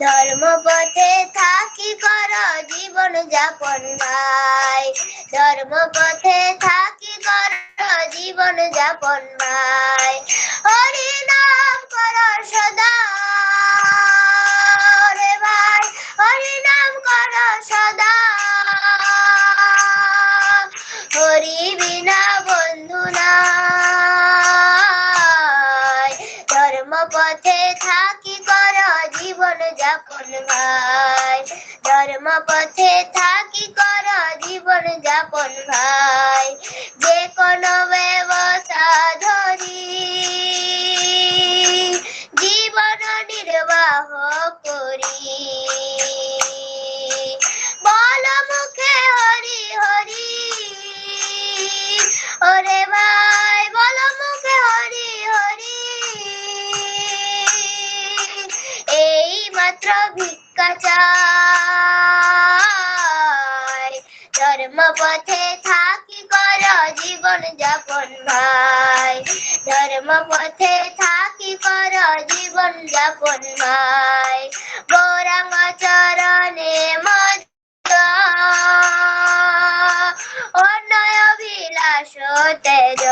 ধর্ম পথে থাকি কর জীবন যাপন ভাই। ধর্ম পথে থাকি কর জীবন যাপন ভাই। যাপন ভাই ধর্ম পথে থাকি কর জীবন যাপন ভাই। যে কোনো ব্যবসা ধরি। জীবন নির্বাহ করি। ভিক্ষা চাই থাকি কর জীবন যাপন ভাই। ধর্ম পথে থাকি কর জীবন যাপন ভাই। গৌরাঙ্গ চরণে মজ অন্যয় অভিলাষ তেজ।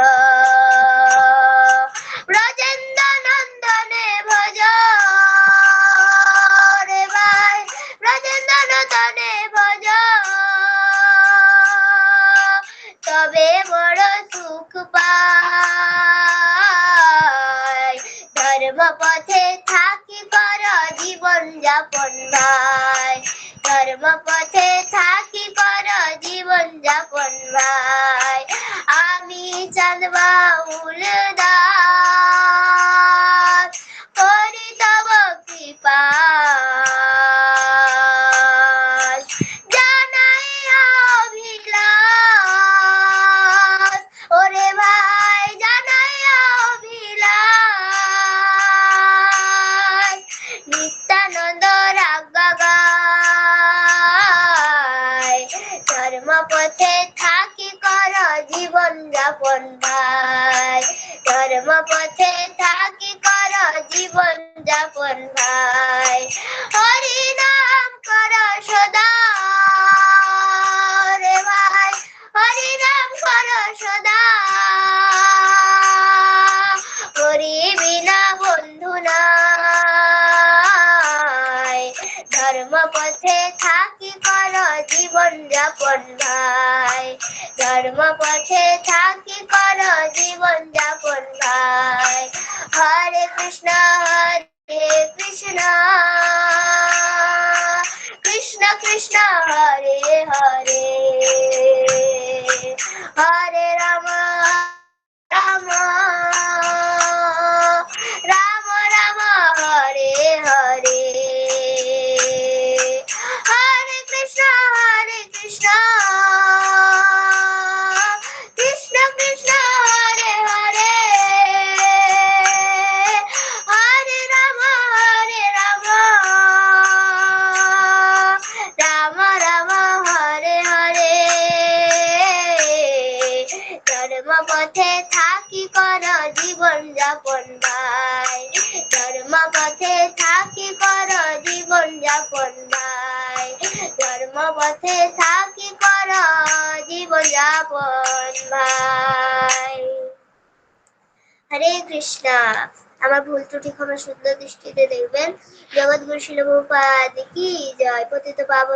ধর্ম পথে থাকি কর জীবন যাপন ভাই। ধর্ম পথে থাকি কর জীবন যাপন ভাই। আমি চাঁদ বাউল দাস ভাই। ধর্ম পথে থাকি কর জীবন যাপন ভাই। হরি নাম পথে থাকি কর জীবন যাপন ভাই। ধর্ম পথে থাকি কর জীবন যাপন ভাই। হরে কৃষ্ণ হরে কৃষ্ণ। কৃষ্ণ কৃষ্ণ, হরে হরে। হরে রাম রাম। পথে থাকি কর জীবন যাপন ভাই। ধর্ম পথে থাকি কর জীবন যাপন ভাই। ধর্ম পথে থাকি কর জীবন যাপন ভাই। হরে কৃষ্ণা, আমার ভুল ত্রুটি ক্ষমা সুন্দর দৃষ্টিতে দেখবেন। জগৎগুরু শিল কি জয়, পতিত পাবন